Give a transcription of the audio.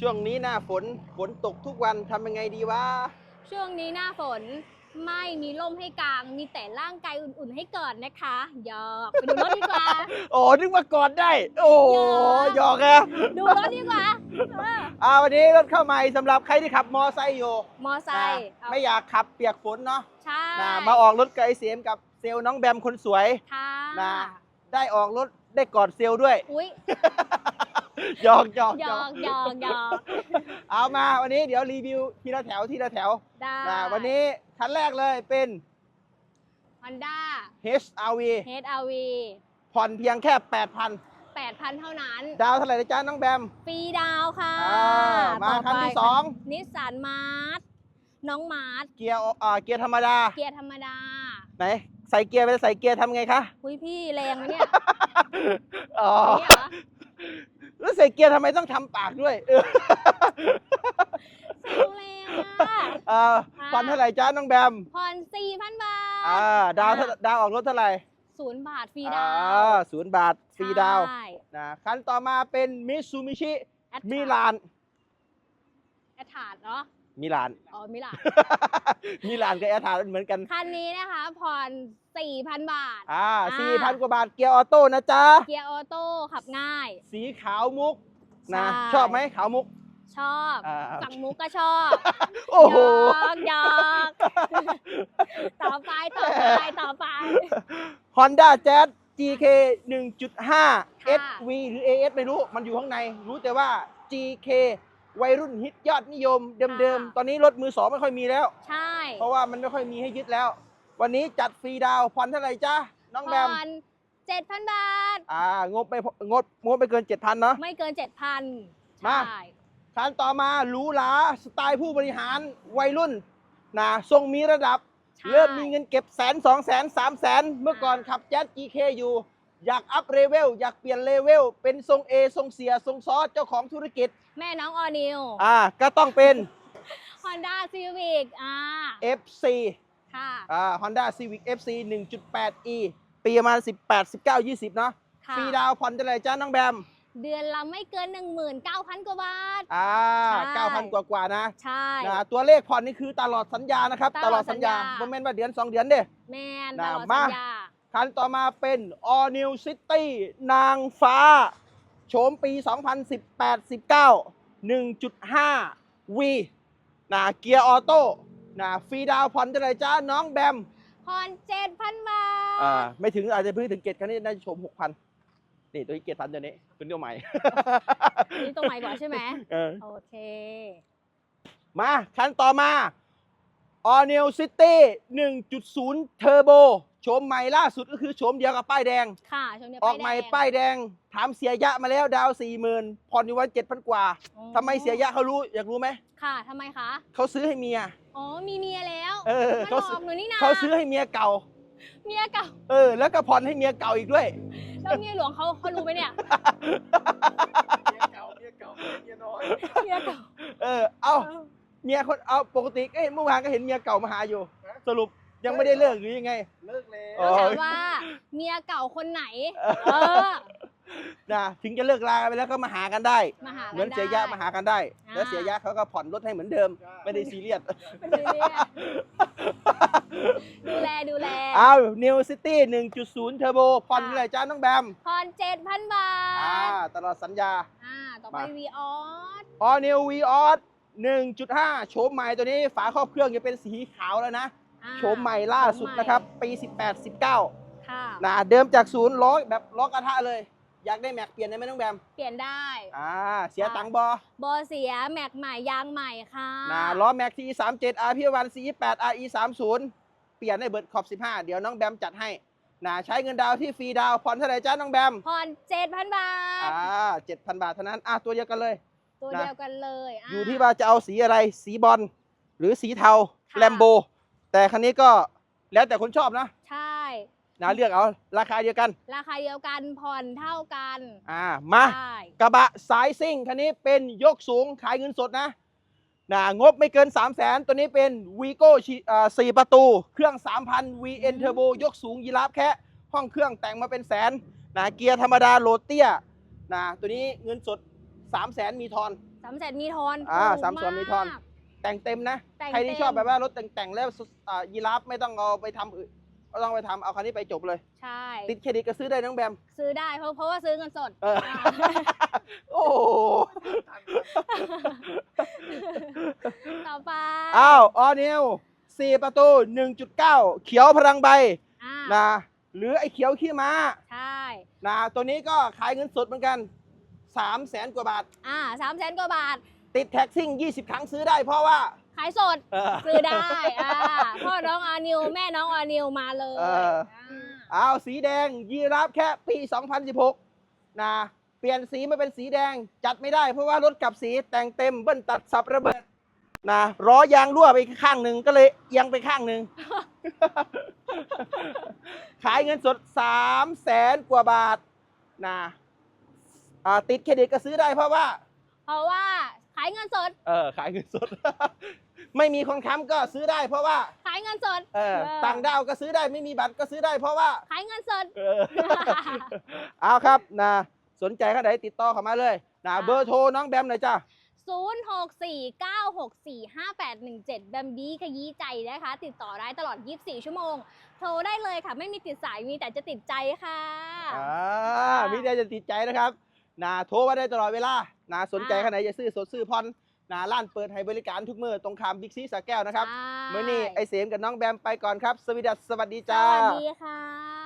ช่วงนี้หน้าฝนฝนตกทุกวันทำยังไงดีวะ ช่วงนี้หน้าฝนไม่มีร่มให้กาง มีแต่ร่างกายอุ่นๆให้กอดนะคะหยอกไปดูรถดีกว่า โอ้นึกว่ากอดได้ โอ้หยอกหยอกอะดูรถดีกว่าเอออ่าวันนี้รถเข้าใหม่สำหรับใครที่ขับมอไซค์อยู่มอไซนะค์เอาไม่อยากขับเปียกฝนเนาะใช่นะมาออกรถไกลเสียมกับเซลล์น้องแบมคนสวยค่ะนะได้ออกรถได้กอดเซลล์ด้วย อุ้ย หยอกหยอกหยอกหยอกหยอกเอามาวันนี้เดี๋ยวรีวิวทีละแถวทีละแถวได้นะวันนี้คันแรกเลยเป็นฮอนด้า HRV HRV ผ่อนเพียงแค่ 8,000 8,000 เท่านั้น ดาวเท่าไหร่นะจ๊ะน้องแบมฟรีดาวค่ะอ่ามาคันที่สองนิสสันมาร์ทน้องมาร์ทเกียร์อ่าเกียร์ธรรมดา เกียร์ธรรมดา ไหนใส่เกียร์ไปใส่เกียร์ทำไงคะ อุ้ยพี่แรงไหมเนี่ยอ๋อเนี่ยเหรอ แล้วใส่เกียร์ทำไมต้องทำปากด้วยเออแซวแรงอะเออผ่อนเท่าไหร่จ้าน้องแบมผ่อน4,000บาอ่าทดาวเท่าดาวออกรถเท่าไหร่ศูนย์บาทฟรีอ่ดาวศูนย์บาทฟรีดาวใช่นะคันต่อมาเป็นมิตซูมิชิแอดมิลานแอดถาดเนาะ มิลาน อ๋อมิลาน มิลานกับแอร์ทาร์เหมือนกัน คันนี้นะคะผ่อน4,000 บาทอ่าอ่าสี่พันกว่าบาทเกียร์ออโต้นะจ๊ะ เกียร์ออโต้ขับง่าย สีขาวมุกนะใช่ ชอบไหมขาวมุก ชอบอ่า ฝั่งมุกก็ชอบโอ้โหหยอกหยอกต่อไปต่อไปต่อไป Honda Jazz GK 1.5 ค่ะ SV หรือ AS ไม่รู้ มันอยู่ข้างใน รู้แต่ว่า GK วัยรุ่นฮิตยอดนิยมเดิมๆ ตอนนี้รถมือสองไม่ค่อยมีแล้ว ใช่ เพราะว่ามันไม่ค่อยมีให้ยึดแล้ว วันนี้จัดฟรีดาวน์ผ่อนเท่าไหร่จ้าน้องแบมผ่อน7,000บาท อ่างบไปงดงบไปเกิน7,000เนาะไม่เกิน7,000มาใช่คันต่อมาหรูหราสไตล์ผู้บริหารวัยรุ่นนะทรงมีระดับใช่เริ่มมีเงินเก็บแสนสองแสนสามแสนเมื่อก่อนขับแจ๊ส GK อยู่ อยากอัพเลเวลอยากเปลี่ยนเลเวลเป็นทรง A ทรงเสียทรงซอสเจ้าของธุรกิจ แม่น้องออนิว อ่าก็ต้องเป็น Honda Civic อ่า FC ค่ะอ่า Honda Civic FC 1.8e ปีประมาณ18 19 20 เนาะค่ะ ฟรีดาวน์ผ่อนจะไหรจ้าน้องแบม เดือนละไม่เกิน 19,000 กว่าบาท อ่าใช่9,000 กว่ากว่าๆนะใช่ นะตัวเลขผ่อนนี่คือตลอดสัญญานะครับตตลลออดดสัสัญญญาญา โมเมนต์ว่าเดือน 2 เดือนเด้ แมนนะตลอดมาสัญญา คันต่อมาเป็น All New City นางฟ้า โฉมปี 2018-19 1.5 V นะเกียร์ออโต้นะฟรีดาวน์ผ่อนจะไหรจ้าน้องแบมผ่อน7,000บาอ่าทไม่ถึงอาจจะเพิ่งถึงเกตคันนี้น่าจะโฉม6,000นี่ตัวนี้เกตพันตัวนี้ตัวนี้ตัวใหม่นี่ตรงไหนกว่าใช่ไหมเออโอเค มาคันต่อมา All New City 1.0 Turbo โฉมใหม่ล่าสุดก็คือโฉมเดียวกับป้ายแดง ค่ะช่วงนี้ออกใหม่แดงป้ายแดง ถามเสียยะมาแล้วดาวสี่หมื่นผ่อนอยู่วันเจ็ดพันกว่าอ๋อทำไมเสียยะเขารู้อยากรู้ไหม ค่ะทำไมคะ เขาซื้อให้เมีย อ๋อ มีเมียแล้วเออมันเขาหลซื้ออกหนูนี่นะเขาซื้อให้เมียเก่า เมียเก่า เออ แล้วก็ผ่อนให้เมียเก่าอีกด้วย แล้วเมียหลวงเขาเขารู้ไหมเนี่ย เมียเก่า เมียเก่า เมียน้อย เมียเก่า เออ เอา เมียคนเอาปกติก็เห็นเมื่อวานก็เห็นเมียเก่ามาหาอยู่ สรุปยังไม่ได้เลิกหรือยังไง เลิกแล้วอ๋อถามว่าเมียเก่าคนไหน เออ นะถึงจะเลิกลากันไปแล้วก็มาหากันได้ มาหาเหมือนกัเสียยะมาหากันได้ อ่า แล้วเสียยะเขาก็ผ่อนรถให้เหมือนเดิม ไม่ได้ซีเรียสเป็นเรื่อยๆดูแลดูแลเอา New City 1.0 Turbo ผ่อนเท่าไหร่จ้าน้องแบมผ่อนเจ็ดพันบาอ่าท ตลอดสัญญา อ่า ต่อไปมา วีออส All New Vios 1.5 โฉมใหม่ตัวนี้ฝาครอบเครื่องจะเป็นสีขาวแล้วนะโฉมใหม่ล่าสุดนะครับ ปี 18 19ค่ะนะเดิมจากศูนย์ล้อแบบล้อกระทะเลย อยากได้แม็กเปลี่ยนได้ไหมน้องแบมเปลี่ยนได้อ่าเสียตังค์บอบอเสียแม็กใหม่ยางใหม่ค่ะนะล้อแม็กที37 RP1 C28 RE 30เปลี่ยนให้เบิร์ดขอบ 15 เดี๋ยวน้องแบมจัดให้นะใช้เงินดาวน์ที่ฟรีดาวน์ผ่อนเท่าไหร่จ้าน้องแบมผ่อนเจ็ดพันบาท อ่า7,000 บาทเท่านั้นอะตัวเดียวกันเลย ตัวนะเดียวกันเลยะอยู่ที่ว่าจะเอาสีอะไรสีบอลหรือสีเทาค่ะแลมโบ แต่คันนี้ก็แล้วแต่คนชอบนะใช่ นะเลือกเอาราคาเดียวกัน ราคาเดียวกันผ่อนเท่ากันอ่ามา ใช่กระบะสายซิ่งคันนี้เป็นยกสูงขายเงินสดนะนะงบไม่เกิน 3 0 0แสนตัวนี้เป็นวีโก้สี่ประตู เครื่อง 3,000 VN Turbo ยกสูงยีราฟแคะห้องเครื่องแต่งมาเป็นแสนนะเกียร์ธรรมดาโหลดเตี้ยนะตัวนี้เงินสด สามแสนมีทอน สามแสนมีทอนอ่าถูกสามแสนมีทอนาก แต่งเต็มนะ แต่งใครที่เต็มชอบแบบว่ารถแต่งๆแล้วสุดอ่ายีราฟไม่ต้องเอาไปทำอื่นไม่ต้องไปทำเอาคันนี้ไปจบเลย ใช่ ติดเครดิตก็ซื้อได้น้องแบม ซื้อได้เพราะเพราะว่าซื้อเงินสดเออ อ่า โอ้โหต่อไปอ้าวออนิวสี่ประตู 1.9 เขียวพลังใบอ่านะหรือไอ้เขียวขี้ม้าใช่ นะตัวนี้ก็ขายเงินสดเหมือนกัน 3 0 0แสนกว่าบาท อ่าสามแสนกว่าบาท ติดแท็กซิ่ง 20 ครั้งซื้อได้เพราะว่า ขายสด เออ ซื้อได้ อ่า พ่อน้องอานิว แม่น้องอานิวมาเลยเอออ้าวสีแดงยีราฟแค่ปี 2016 นะ เปลี่ยนสีมาเป็นสีแดงจัดไม่ได้เพราะว่ารถกลับสีแต่งเต็มเบิ้ลตัดสับระเบิดนะล้อยางรั่วไปข้างหนึ่งก็เลยเอียงไปข้างหนึ่ง ขายเงินสด3 0 0แสนกว่าบาทนะ อ่าติดเครดิตก็ซื้อได้เพราะว่า เพราะว่าขายเงินสด เออขายเงินสด ไม่มีคนค้ำก็ซื้อได้เพราะว่า ขายเงินสดเออเออต่างดาวก็ซื้อได้ไม่มีบัตรก็ซื้อได้เพราะว่า ขายเงินสด เออ เอาครับนะสนใจก็ได้ติดต่อเข้ามาเลยนะค่ะเบอร์โทรน้องแบมหน่อยจ้ะ0649645817 แบมบี้ขยี้ใจนะคะ ติดต่อได้ตลอด 24 ชั่วโมง โทรได้เลยค่ะ ไม่มีติดสายมีแต่จะติดใจค่ะ อ่ามีแต่จะติดใจนะครับ นะโทรมาได้ตลอดเวลานะสนใจค่ะขนาดจะซื้อสดซื้อพรนะร้านเปิดให้บริการทุกมือตรงคามบิ๊กซีสาแก้วนะครับใช่เมื่อนี้ไอเสมกับน้องแบมไปก่อนครับ สวัสดีสวัสดีสจ้าวัสดีค่ะ